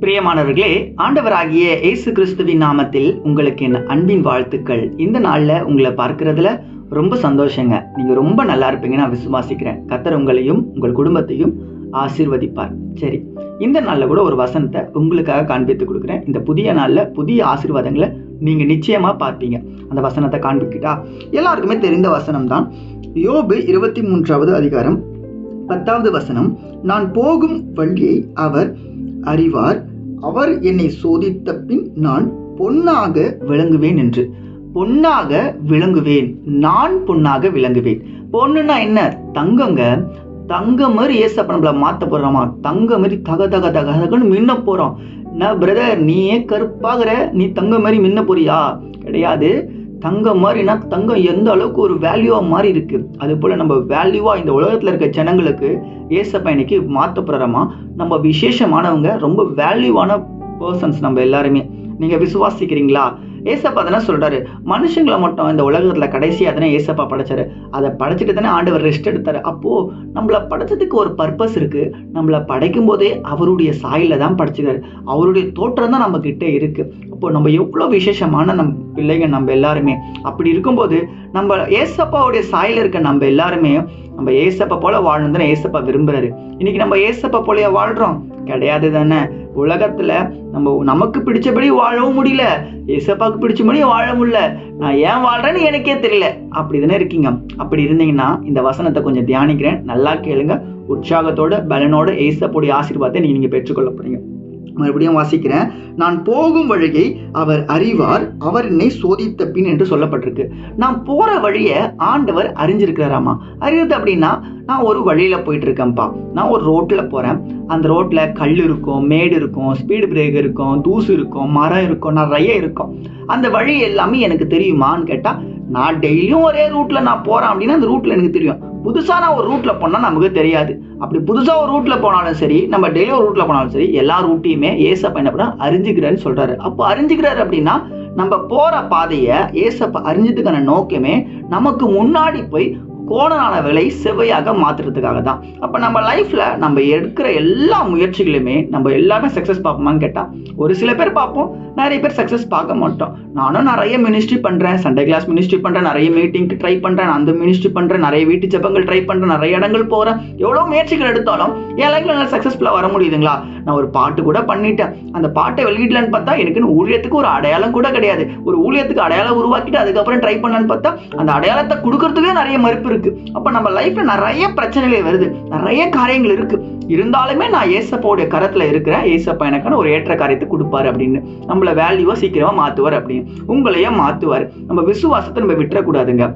பிரியமானவர்களே ஆண்டவராகிய இயேசு கிறிஸ்துவின் நாமத்தில் உங்களுக்கு என் அன்பின் வாழ்த்துக்கள். இந்த நாளில் உங்களை பார்க்கறதுல ரொம்ப சந்தோஷங்க. நீங்கள் ரொம்ப நல்லா இருப்பீங்க நான் விசுவாசிக்கிறேன். கத்தர் உங்களையும் உங்கள் குடும்பத்தையும் ஆசீர்வதிப்பார். சரி இந்த நாளில் கூட ஒரு வசனத்தை உங்களுக்காக காண்பித்து கொடுக்குறேன். இந்த புதிய நாளில் புதிய ஆசீர்வாதங்களை நீங்கள் நிச்சயமாக பார்ப்பீங்க. அந்த வசனத்தை காண்பிக்கிட்டா? எல்லாருக்குமே தெரிந்த வசனம் தான் யோபு இருபத்தி மூன்றாவது அதிகாரம் பத்தாவது வசனம் நான் போகும் வழியை அவர் அறிவார். அவர் என்னை சோதித்த பின் நான் பொன்னாக விளங்குவேன் என்று. பொன்னாக விளங்குவேன். நான் பொன்னாக விளங்குவேன். பொண்ணுன்னா என்ன? தங்கங்க. தங்க மாதிரி ஏசப்ப நம்மள மாத்த போறோமா? தங்க மாதிரி தக தக தக தகன்னு மின்ன போறோம். நான் பிரதர் நீயே கருப்பாகிற நீ தங்க மாதிரி மின்ன போறியா? கிடையாது. தங்கம் மாதிரினா தங்கம் எந்த அளவுக்கு ஒரு வேல்யூவா மாறி இருக்கு? அது போல நம்ம வேல்யூவா இந்த உலகத்துல இருக்க ஜனங்களுக்கு ஏசப்பா இன்னைக்கு மாத்த நம்ம விசேஷமானவங்க ரொம்ப வேல்யூவான பர்சன்ஸ் நம்ம எல்லாருமே. நீங்க விசுவாசிக்கிறீங்களா? ஏசப்பா தானே சொல்கிறாரு மனுஷங்களை மட்டும் இந்த உலகத்தில் கடைசியாக தானே ஏசப்பா படைச்சாரு. அதை படைச்சிட்டு தானே ஆண்டவர் ரெஸ்ட் எடுத்தார். அப்போது நம்மள படைச்சதுக்கு ஒரு பர்பஸ் இருக்குது நம்மளை படைக்கும் போதே அவருடைய சாயில தான் படைச்சிருக்காரு அவருடைய தோற்றம் தான் நம்மக்கிட்ட இருக்குது அப்போ நம்ம எவ்வளோ விசேஷமான நம் பிள்ளைங்க நம்ம எல்லாருமே. அப்படி இருக்கும்போது நம்ம ஏசப்பாவுடைய சாயில் இருக்க நம்ம எல்லாருமே நம்ம ஏசப்பா போல வாழணும் தானே ஏசப்பா விரும்புறாரு. இன்னைக்கு நம்ம ஏசப்பா போலயே வாழ்கிறோம் கிடையாது தானே. உலகத்தில் நம்ம நமக்கு பிடிச்சபடி வாழவும் முடியல. இசப்பாவுக்கு பிடிச்ச முடியும் வாழ முடியல. நான் ஏன் வாழ்கிறேன்னு எனக்கே தெரியல. அப்படி தானே இருக்கீங்க. அப்படி இருந்தீங்கன்னா இந்த வசனத்தை கொஞ்சம் தியானிக்கிறேன். நல்லா கேளுங்க. உற்சாகத்தோட பலனோட ஏசப்போடைய ஆசீர்வாதத்தை நீங்கள் பெற்றுக்கொள்ள போகிறீங்க மறுபடியும் வாசிக்கிறேன். நான் போகும் வழியை அவர் அறிவார் அவர் என்னை சோதித்த பின் என்று சொல்லப்பட்டிருக்கு. நான் போற வழியை ஆண்டவர் அறிஞ்சிருக்கிறாராமா? அறிஞ்சது அப்படின்னா நான் ஒரு வழியில போயிட்டு இருக்கேன்ப்பா நான் ஒரு ரோட்ல போறேன். அந்த ரோட்ல கல் இருக்கும் மேடு இருக்கும் ஸ்பீடு பிரேக் இருக்கும் தூசு இருக்கும் மரம் இருக்கும் நிறைய இருக்கும். அந்த வழி எல்லாமே எனக்கு தெரியுமான்னு கேட்டா நான் டெய்லியும் ஒரே ரூட்ல நான் போறேன் அப்படின்னா அந்த ரூட்ல எனக்கு தெரியும். புதுசாக நான் ஒரு ரூட்ல போனா நமக்கு தெரியாது. அப்படி புதுசா ஒரு ரூட்ல போனாலும் சரி நம்ம டெய்லி ஒரு ரூட்ல போனாலும் சரி எல்லா ரூட்டையுமே ஏசப்ப என்ன பண்ண அறிஞ்சிக்கிறாருன்னு சொல்றாரு. அப்போ அறிஞ்சுக்கிறாரு அப்படின்னா நம்ம போற பாதையை ஏசப்பா அறிஞ்சதுக்கான நோக்கமே நமக்கு முன்னாடி போய் கோணலானவர்களை செவ்வையாக மாத்துறதுக்காக தான் அப்போ நம்ம லைஃப்ல நம்ம எடுக்கிற எல்லா முயற்சிகளுமே நம்ம எல்லாமே சக்ஸஸ் பார்ப்போமான்னு கேட்டால் ஒரு சில பேர் பார்ப்போம் நிறைய பேர் சக்ஸஸ் பார்க்க மாட்டோம். நானும் நிறைய மினிஸ்ட்ரி பண்ணுறேன் சண்டே கிளாஸ் மினிஸ்ட்ரி பண்ணுறேன் நிறைய மீட்டிங்க்கு ட்ரை பண்ணுறேன் அந்த மினிஸ்ட்ரி பண்ணுறேன் நிறைய வீட்டு ஜபங்கள் ட்ரை பண்ணுறேன் நிறைய இடங்கள் போகிறேன் எவ்வளோ முயற்சிகள் எடுத்தாலும் என் லைஃப்ல நல்லா சக்ஸஸ்ஃபுல்லாக வர முடியுதுங்களா? நான் ஒரு பாட்டு கூட பண்ணிட்டேன். அந்த பாட்டை வெளியிடலன்னு பார்த்தா எனக்குன்னு ஊழியத்துக்கு ஒரு அடையாளம் கூட கிடையாது. ஒரு ஊழியத்துக்கு அடையாளம் உருவாக்கிட்டு அதுக்கப்புறம் ட்ரை பண்ணலன்னு பார்த்தா அந்த அடையாளத்தை கொடுக்கறதுக்கே நிறைய மறுப்பு இருக்கு. அப்ப நம்ம லைஃப்ல நிறைய பிரச்சனைகள் வருது. நிறைய காரியங்கள் இருக்கு. இருந்தாலுமே நான் ஏசப்பாவுடைய கரத்துல இருக்கிறேன் ஏசப்பா எனக்கான ஒரு ஏற்ற காரியத்தை கொடுப்பாரு அப்படின்னு. நம்மள வேல்யூவா சீக்கிரமா மாத்துவார் அப்படின்னு. உங்களையும் மாத்துவார். நம்ம விசுவாசத்தை நம்ம விட்டுறக்கூடாதுங்க.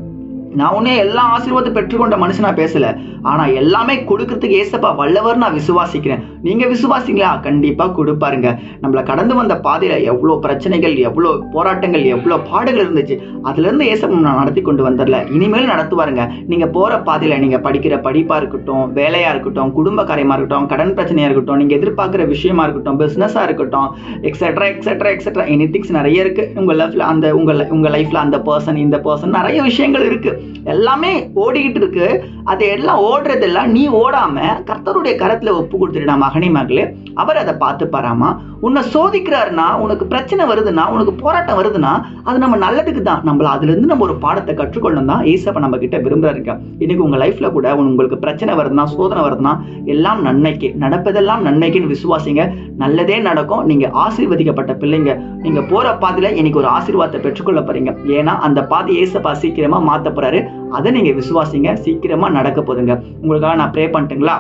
நான் உன்னே எல்லா ஆசீர்வாதத்தை பெற்றுக்கொண்ட மனுஷனா பேசல. ஆனா எல்லாமே கொடுக்கறதுக்கு ஏசப்பா வல்லவர் நான் விசுவாசிக்கிறேன். நீங்க விசுவாசிங்களா? கண்டிப்பா கொடுப்பாருங்க. நம்மள கடந்து வந்த பாதையில எவ்வளவு பிரச்சனைகள் எவ்வளவு போராட்டங்கள் எவ்வளவு பாடுகள் இருந்துச்சு அதுல இருந்து ஏசப்பா நான் நடத்தி கொண்டு வந்துடல இனிமேல் நடத்துவாருங்க. நீங்க போற பாதையில நீங்க படிக்கிற படிப்பா இருக்கட்டும் வேலையா இருக்கட்டும் குடும்ப காரியமா இருக்கட்டும் கடன் பிரச்சனையா இருக்கட்டும் நீங்க எதிர்பார்க்கிற விஷயமா இருக்கட்டும் பிசினஸா இருக்கட்டும் etcetera etcetera etcetera any things நிறைய இருக்கு. உங்க லைஃப்ல அந்த உங்க உங்க லைஃப்ல அந்த பர்சன் இந்த பர்சன் நிறைய விஷயங்கள் இருக்கு. எல்லாமே ஓடிக்கிட்டு இருக்கு. அதை எல்லாம் ஓடுறதெல்லாம் நீ ஓடாம கர்த்தருடைய கரத்துல ஒப்பு கொடுத்துட்டு மகனே மகளே. அவர் அதை பார்த்து பாராமா உன்னை சோதிக்கிறாருன்னா உனக்கு பிரச்சனை வருதுன்னா உனக்கு போராட்டம் வருதுன்னா அது நம்ம நல்லதுக்கு தான். நம்மள அதுல இருந்து நம்ம ஒரு பாடத்தை கற்றுக்கொள்ளணும் தான் ஏசப்ப நம்ம கிட்ட விரும்புறாருங்க. இன்னைக்கு உங்க லைஃப்ல கூட உங்களுக்கு பிரச்சனை வருதுன்னா சோதனை வருதுன்னா எல்லாம் நன்மைக்கு நடப்பதெல்லாம் நன்மைக்குன்னு விசுவாசிங்க. நல்லதே நடக்கும். நீங்க ஆசீர்வதிக்கப்பட்ட பிள்ளைங்க. நீங்க போற பாதையில இன்னைக்கு ஒரு ஆசீர்வாதத்தை பெற்றுக்கொள்ள போறீங்க. ஏன்னா அந்த பாதை ஏசப்பா சீக்கிரமா மாத்த போறாரு அதை நீங்க விசுவாசிங்க. சீக்கிரமா நடக்க போதுங்க உங்களுக்காக நான் ப்ரே பண்ணிட்டுங்களா?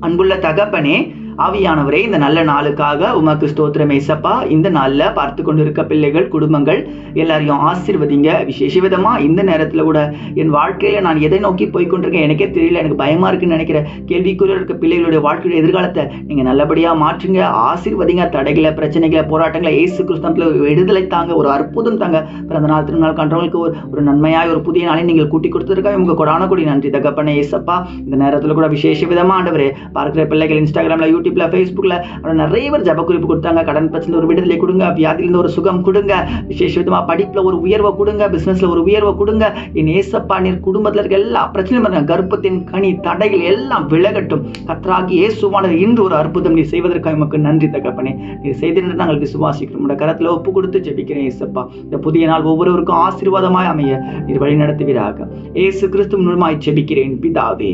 அன்புள்ள தகப்பனே ஆவியானவரே இந்த நல்ல நாளுக்காக உமக்கு ஸ்தோத்திரம் ஏசப்பா இந்த நாளில் பார்த்து கொண்டிருக்க பிள்ளைகள் குடும்பங்கள் எல்லாரையும் ஆசீர்வதிங்க. விசேஷ விதமாக இந்த நேரத்தில் கூட என் வாழ்க்கையில் நான் எதை நோக்கி போய்கொண்டிருக்கேன் எனக்கே தெரியல எனக்கு பயமாக இருக்குன்னு நினைக்கிற கேள்விக்குரிய இருக்க பிள்ளைகளுடைய வாழ்க்கையுடைய எதிர்காலத்தை நீங்கள் நல்லபடியாக மாற்றுங்க. ஆசீர்வதிங்க தடைகளை பிரச்சனைகளை போராட்டங்களை ஏசு கிறிஸ்தவத்துல விடுதலை தாங்க ஒரு அற்புதம் தாங்க. பிறந்த நாள் திருநாள் கன்றவங்களுக்கு ஒரு ஒரு நன்மையாக ஒரு புதிய நாளை நீங்கள் கூட்டி கொடுத்துருக்காங்க உங்க கொடான கொடி. நன்றி தகப்பனே ஏசப்பா இந்த நேரத்தில் கூட விசேஷ விதமாக ஆண்டவர் பார்க்குற பிள்ளைகள் இன்ஸ்டாகிராம்ல யூடியூப் யூடியூப்ல ஃபேஸ்புக்கில் நிறைய பேர் ஜப குறிப்பு கொடுத்தாங்க. கடன் பிரச்சனை ஒரு விடுதலை கொடுங்க வியாதியிலிருந்து ஒரு சுகம் கொடுங்க விசேஷ விதமாக படிப்பில் ஒரு உயர்வை கொடுங்க பிஸ்னஸில் ஒரு உயர்வை கொடுங்க. என் ஏசப்பா நீர் குடும்பத்தில் இருக்க எல்லா பிரச்சனையும் பாருங்க. கர்ப்பத்தின் கனி தடைகள் எல்லாம் விலகட்டும். கத்ராகி ஏசுவானது இன்று ஒரு அற்புதம் நீ செய்வதற்காக உமக்கு நன்றி தகப்பனே. நீ செய்திருந்த நாங்கள் விசுவாசிக்கிறோம். உடைய கரத்தில் ஒப்பு கொடுத்து ஜெபிக்கிறேன் ஏசப்பா. இந்த புதிய நாள் ஒவ்வொருவருக்கும் ஆசீர்வாதமாய் அமைய நீர் வழி நடத்துவீராக. ஏசு கிறிஸ்து மூலமாய் ஜெபிக்கிறேன் பிதாவே.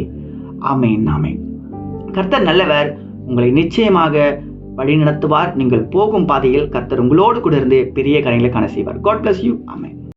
அமேன் அமேன் கர்த்தர் நல்லவர். உங்களை நிச்சயமாக வழி நடத்துவார் நீங்கள் போகும் பாதையில் கத்தர் உங்களோடு கூட இருந்து பெரிய காரியங்களை காண செய்வார். காட் பிளஸ் யூ அமை